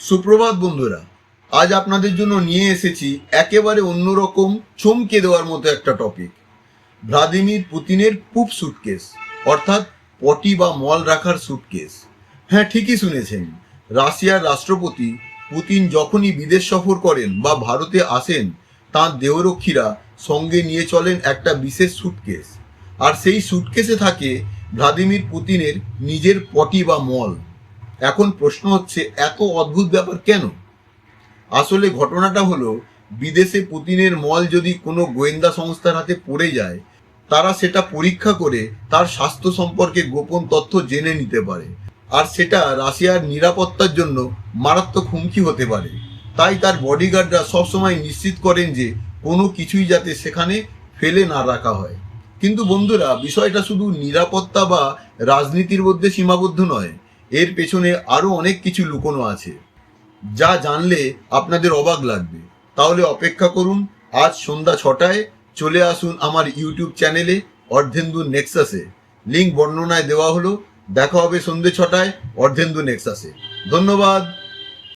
সুপ্রভাত বন্ধুরা, আজ আপনাদের জন্য নিয়ে এসেছি একেবারে অন্যরকম চমকে দেওয়ার মতো একটা টপিক ভ্লাদিমির পুতিনের পুপ সুটকেস অর্থাৎ পটি বা মল রাখার সুটকেস হ্যাঁ ঠিকই শুনেছেন, রাশিয়ার রাষ্ট্রপতি পুতিন যখনই বিদেশ সফর করেন বা ভারতে আসেন, তাঁর দেহরক্ষীরা সঙ্গে নিয়ে চলেন একটা বিশেষ সুটকেস আর সেই সুটকেসে থাকে ভ্লাদিমির পুতিনের নিজের পটি বা মল। এখন প্রশ্ন হচ্ছে, এত অদ্ভুত ব্যাপার কেন? আসলে ঘটনাটা হলো, বিদেশে পুতিনের মল যদি কোনো গোয়েন্দা সংস্থার হাতে পড়ে যায়, তারা সেটা পরীক্ষা করে তার স্বাস্থ্য সম্পর্কে গোপন তথ্য জেনে নিতে পারে। আর সেটা রাশিয়ার নিরাপত্তার জন্য মারাত্মক হুমকি হতে পারে। তাই তার বডিগার্ডরা সবসময় নিশ্চিত করেন যে, কোনো কিছুই যাতে সেখানে ফেলে না রাখা হয়। কিন্তু বন্ধুরা, বিষয়টা শুধু নিরাপত্তা বা রাজনীতির মধ্যে সীমাবদ্ধ নয়। এর পেছনে আরও অনেক কিছু লুকোনো আছে। যা জানলে আপনাদের অবাক লাগবে। তাহলে অপেক্ষা করুন, আজ সন্ধ্যা ছটায় চলে আসুন আমার ইউটিউব চ্যানেলে অর্ধেন্দু নেক্সাসে। লিঙ্ক বর্ণনায় দেওয়া হলো। দেখা হবে সন্ধ্যে ছটায় অর্ধেন্দু নেক্সাসে। ধন্যবাদ।